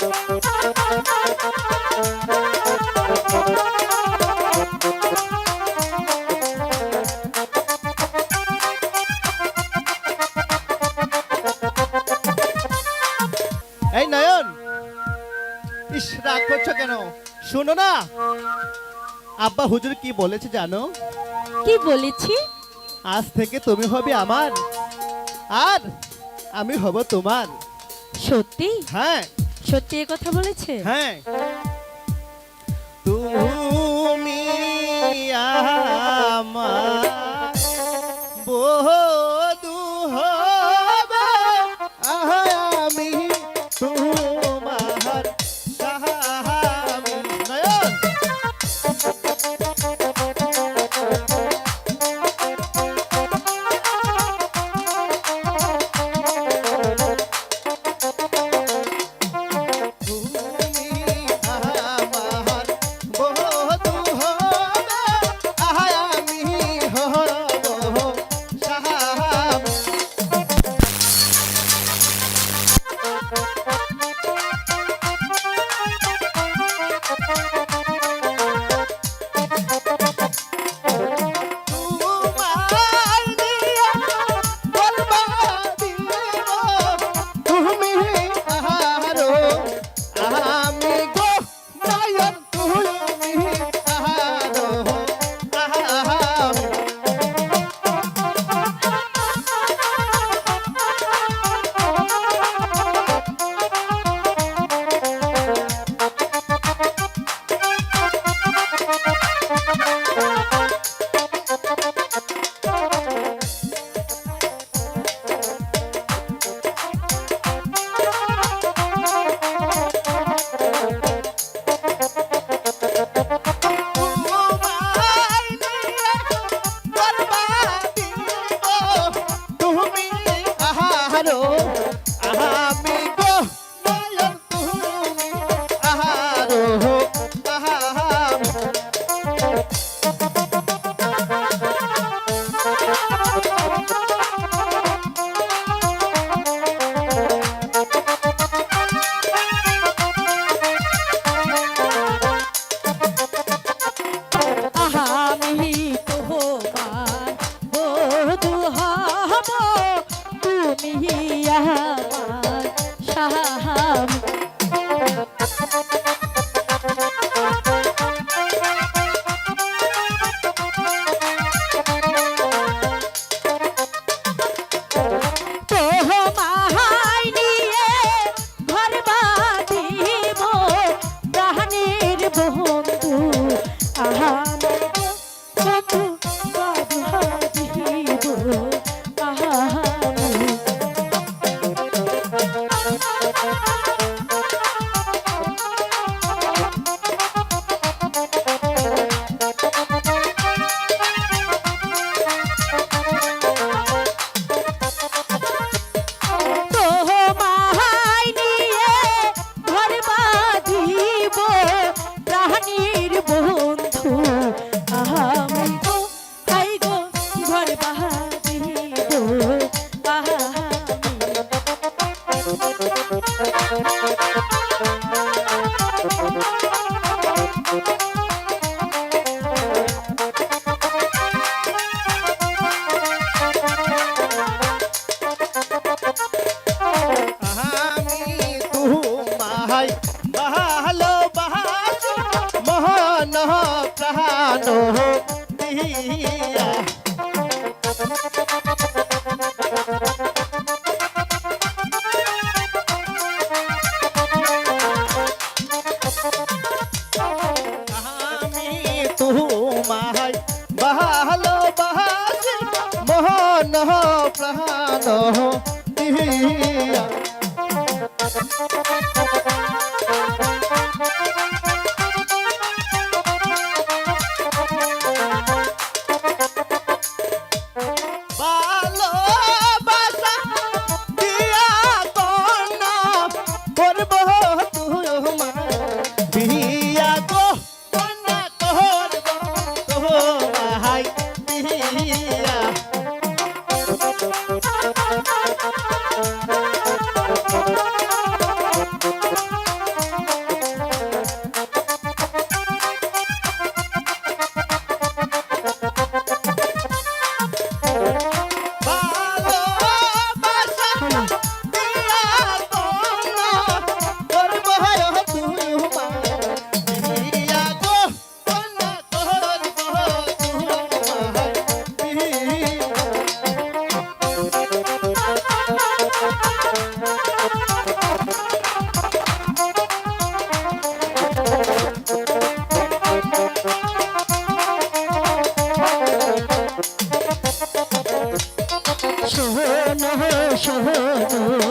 এই নয়ন ইস রাগ করছ কেন? শোনো না। আব্বা হুজুর কি বলেছে জানো? কি বলেছি? আজ থেকে তুমি হবে আমার আর আমি হব তোমার। সত্যি? হ্যাঁ। সত্যি এ কথা বলেছে? হ্যাঁ। তুমি আমার মিহিয়া মানুহ দিয়া ভালোবাসি মহান প্রাণ। সহজ